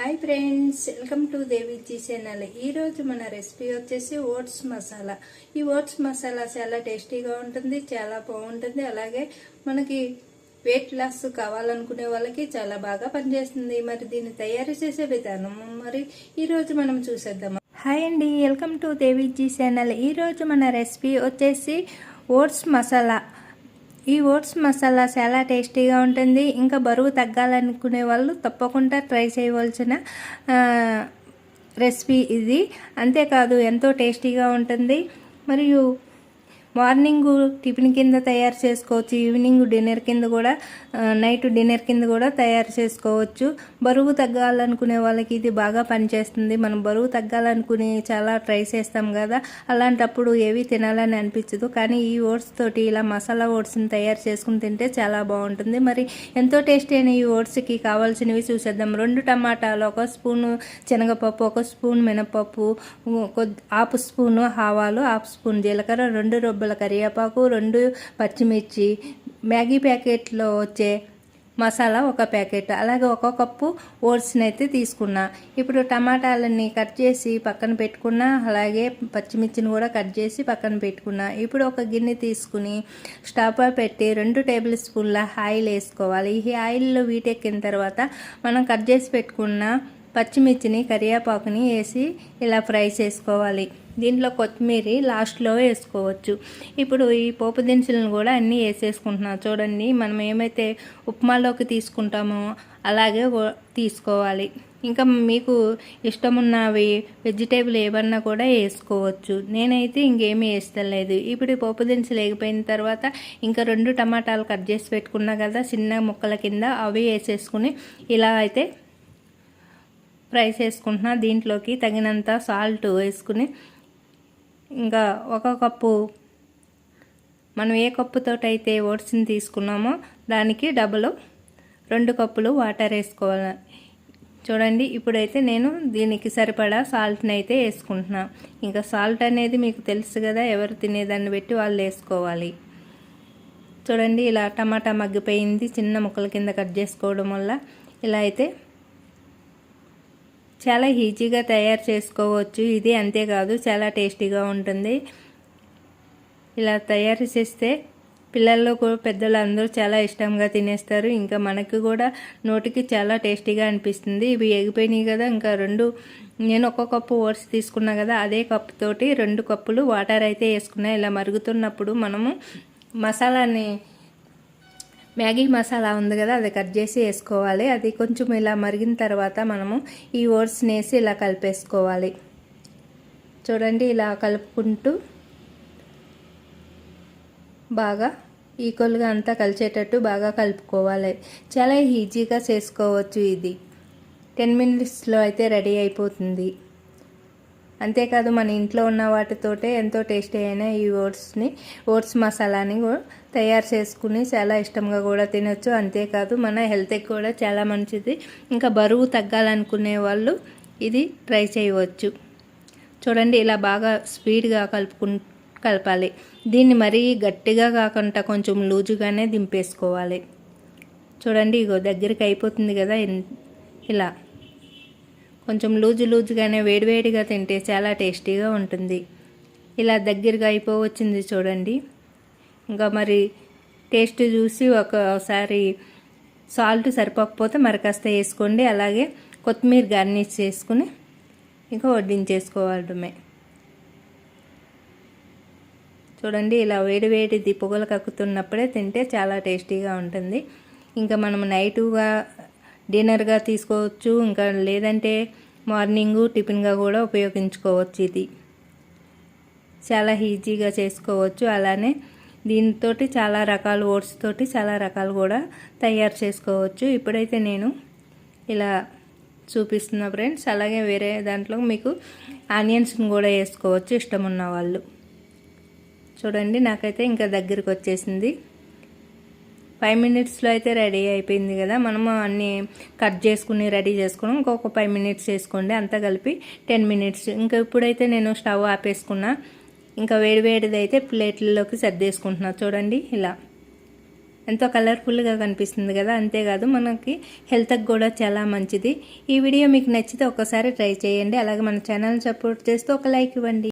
Hi friends welcome to Deviji channel ఈరోజు మన recipe వచ్చేసి ఓట్స్ మసాలా. ఈ ఓట్స్ మసాలా చాలా టేస్టీగా ఉంటుంది చాలా బాగుంటుంది. అలాగే మనకి వెయిట్ లాస్ కావాలనుకునే వాళ్ళకి చాలా బాగా పనిచేస్తుంది. మరి దీన్ని తయారు చేసే విధానం మరి ఈరోజు మనం చూసేద్దాం. హాయ్ అండి వెల్కమ్ టు దేవిజీ ఛానల్ ఈరోజు మన రెసిపీ వచ్చేసి ఓట్స్ మసాలా. ఈ ఓట్స్ మసాలా చాలా టేస్టీగా ఉంటుంది. ఇంకా బరువు తగ్గాలనుకునే వాళ్ళు తప్పకుండా ట్రై చేయవలసిన రెసిపీ ఇది. అంతేకాదు ఎంతో టేస్టీగా ఉంటుంది. మరియు మార్నింగ్ టిఫిన్ కింద తయారు చేసుకోవచ్చు ఈవినింగ్ డిన్నర్ కింద కూడా నైట్ డిన్నర్ కింద కూడా తయారు చేసుకోవచ్చు. బరువు తగ్గాలనుకునే వాళ్ళకి ఇది బాగా పనిచేస్తుంది. మనం బరువు తగ్గాలనుకుని చాలా ట్రై చేస్తాం కదా. అలాంటప్పుడు ఏవి తినాలని అనిపించదు. కానీ ఈ ఓట్స్ తోటి ఇలా మసాలా ఓట్స్ని తయారు చేసుకుని తింటే చాలా బాగుంటుంది. మరి ఎంతో టేస్టీ అయిన ఈ ఓట్స్కి కావాల్సినవి చూసేద్దాం. రెండు టమాటాలు ఒక స్పూను శనగపప్పు ఒక స్పూన్ మినపప్పు కొద్ది హాఫ్ స్పూను ఆవాలు హాఫ్ స్పూన్ జీలకర్ర రెండు రొబ్బల కరివేపాకు రెండు పచ్చిమిర్చి మ్యాగీ ప్యాకెట్లో వచ్చే మసాలా ఒక ప్యాకెట్. అలాగే ఒక కప్పు ఓట్స్ని అయితే తీసుకున్నా. ఇప్పుడు టమాటాలని కట్ చేసి పక్కన పెట్టుకున్నా అలాగే పచ్చిమిర్చిని కూడా కట్ చేసి పక్కన పెట్టుకున్నా. ఇప్పుడు ఒక గిన్నె తీసుకుని స్టవ్ పెట్టి రెండు టేబుల్ స్పూన్ల ఆయిల్ వేసుకోవాలి. ఈ ఆయిల్లో వీటెక్కిన తర్వాత మనం కట్ చేసి పెట్టుకున్న పచ్చిమిర్చిని కరివేపాకుని వేసి ఇలా ఫ్రై చేసుకోవాలి. దీంట్లో కొత్తిమీర లాస్ట్లో వేసుకోవచ్చు. ఇప్పుడు ఈ పోపు దినుసులను కూడా అన్నీ వేసేసుకుంటున్నాను చూడండి మనం ఏమైతే ఉప్మాలోకి తీసుకుంటామో అలాగే తీసుకోవాలి. ఇంకా మీకు ఇష్టం ఉన్నవి వెజిటేబుల్ ఏమన్నా కూడా వేసుకోవచ్చు. నేనైతే ఇంకేమీ వేస్తలేదు. ఇప్పుడు పోపు దినుసులు వేగిపోయిన తర్వాత ఇంకా రెండు టమాటాలు కట్ చేసి పెట్టుకున్నా కదా చిన్న ముక్కల కింద అవి వేసేసుకుని ఇలా అయితే ఫ్రై చేసుకుంటున్నా. దీంట్లోకి తగినంత సాల్ట్ వేసుకుని ఇంకా ఒక కప్పు మనం ఏ కప్పుతో అయితే ఓట్స్ని తీసుకున్నామో దానికి డబుల్ రెండు కప్పులు వాటర్ వేసుకోవాలి. చూడండి ఇప్పుడైతే నేను దీనికి సరిపడా సాల్ట్ని అయితే వేసుకుంటున్నా. ఇంకా సాల్ట్ అనేది మీకు తెలుసు కదా ఎవరు తినేదాన్ని పెట్టి వాళ్ళు వేసుకోవాలి. చూడండి ఇలా టమాటా మగ్గిపోయింది చిన్న ముక్కల కింద కట్ చేసుకోవడం వల్ల ఇలా అయితే చాలా ఈజీగా తయారు చేసుకోవచ్చు. ఇది అంతేకాదు చాలా టేస్టీగా ఉంటుంది. ఇలా తయారు చేస్తే పిల్లల్లో కూడా పెద్దలు అందరూ చాలా ఇష్టంగా తినేస్తారు. ఇంకా మనకి కూడా నోటికి చాలా టేస్టీగా అనిపిస్తుంది. ఇవి ఎగిపోయినాయి కదా ఇంకా రెండు నేను ఒక కప్పు ఓట్స్ తీసుకున్నా కదా అదే కప్పు తోటి రెండు కప్పులు వాటర్ అయితే వేసుకున్నా ఇలా మరుగుతున్నప్పుడు మనము మసాలాని మ్యాగీ మసాలా ఉంది కదా అది కట్ చేసి వేసుకోవాలి. అది కొంచెం ఇలా మరిగిన తర్వాత మనము ఈ ఓట్స్ని వేసి ఇలా కలిపేసుకోవాలి. చూడండి ఇలా కలుపుకుంటూ బాగా ఈక్వల్గా అంతా కలిసేటట్టు బాగా కలుపుకోవాలి. చాలా ఈజీగా చేసుకోవచ్చు ఇది. టెన్ మినిట్స్లో అయితే రెడీ అయిపోతుంది. అంతేకాదు మన ఇంట్లో ఉన్న వాటితోటే ఎంతో టేస్టీ అయిన ఈ ఓట్స్ని ఓట్స్ మసాలాని కూడా తయారు చేసుకుని చాలా ఇష్టంగా కూడా తినొచ్చు. అంతేకాదు మన హెల్త్కి కూడా చాలా మంచిది. ఇంకా బరువు తగ్గాలనుకునే వాళ్ళు ఇది ట్రై చేయవచ్చు. చూడండి ఇలా బాగా స్పీడ్గా కలుపుకు కలపాలి. దీన్ని మరీ గట్టిగా కాకుండా కొంచెం లూజుగానే దింపేసుకోవాలి. చూడండి ఇగో దగ్గరికి అయిపోతుంది కదా ఇలా. కొంచెం లూజు లూజుగానే వేడివేడిగా తింటే చాలా టేస్టీగా ఉంటుంది. ఇలా దగ్గరగా అయిపోవచ్చింది చూడండి. ఇంకా మరి టేస్ట్ చూసి ఒకసారి సాల్ట్ సరిపోకపోతే మరి కాస్త వేసుకోండి. అలాగే కొత్తిమీర గార్నిష్ చేసుకుని ఇంకా వడ్డించేసుకోవడమే. చూడండి ఇలా వేడివేడిది పొగలు కక్కుతున్నప్పుడే తింటే చాలా టేస్టీగా ఉంటుంది. ఇంకా మనం నైటుగా డిన్నర్గా తీసుకోవచ్చు ఇంకా లేదంటే మార్నింగ్ టిఫిన్గా కూడా ఉపయోగించుకోవచ్చు ఇది. చాలా ఈజీగా చేసుకోవచ్చు అలానే దీంతో చాలా రకాల ఓట్స్ తోటి చాలా రకాలు కూడా తయారు చేసుకోవచ్చు. ఇప్పుడైతే నేను ఇలా చూపిస్తున్న ఫ్రెండ్స్ అలాగే వేరే దాంట్లో మీకు ఆనియన్స్ని కూడా వేసుకోవచ్చు ఇష్టం ఉన్న వాళ్ళు. చూడండి నాకైతే ఇంకా దగ్గరికి వచ్చేసింది ఫైవ్ మినిట్స్లో అయితే రెడీ అయిపోయింది కదా. మనము అన్నీ కట్ చేసుకుని రెడీ చేసుకున్నాం. ఇంకొక ఫైవ్ మినిట్స్ వేసుకోండి. అంతా కలిపి టెన్ మినిట్స్ ఇంకా ఇప్పుడైతే నేను స్టవ్ ఆపేసుకున్నా. ఇంకా వేడి వేడిది అయితే ప్లేట్లలోకి సర్దేసుకుంటున్నా చూడండి ఇలా. ఎంతో కలర్ఫుల్గా కనిపిస్తుంది కదా. అంతేకాదు మనకి హెల్త్కి కూడా చాలా మంచిది. ఈ వీడియో మీకు నచ్చితే ఒకసారి ట్రై చేయండి. అలాగే మన ఛానల్ సపోర్ట్ చేస్తూ ఒక లైక్ ఇవ్వండి.